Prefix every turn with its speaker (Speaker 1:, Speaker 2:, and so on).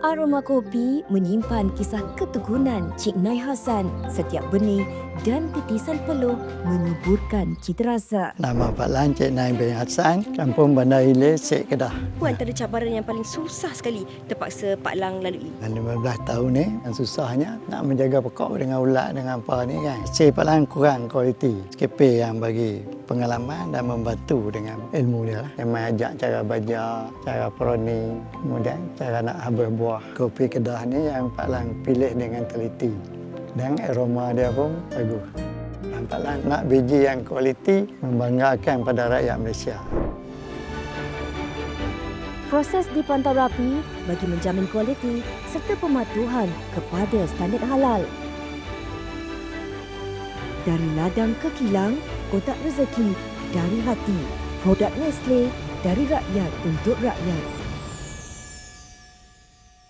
Speaker 1: Aroma kopi menyimpan kisah ketegunan Cik Nai Hassan. Setiap benih dan titisan peluh menyuburkan cita rasa.
Speaker 2: Nama Pak Lan Cik Naim bin Hassan, Kampung Bandar Hilir, Sik Kedah.
Speaker 3: Apa antara cabaran yang paling susah sekali terpaksa Pak Lang lalui?
Speaker 2: Dan 15 tahun ni, yang susahnya nak menjaga pokok dengan ulat dengan apa ni kan. Cik Pak Lan kurang kualiti. KP yang bagi pengalaman dan membantu dengan ilmu dia lah. Yang main ajak cara baja, cara proni, kemudian cara nak habis buah. Kopi Kedah ni yang Pak Lan pilih dengan teliti. Dan aroma dia pun bagus. Dan Pak Lan nak biji yang kualiti membanggakan pada rakyat Malaysia.
Speaker 1: Proses dipantau rapi bagi menjamin kualiti serta pematuhan kepada standard halal. Dari ladang ke kilang, kotak rezeki dari hati. Produk Nestle dari rakyat untuk rakyat.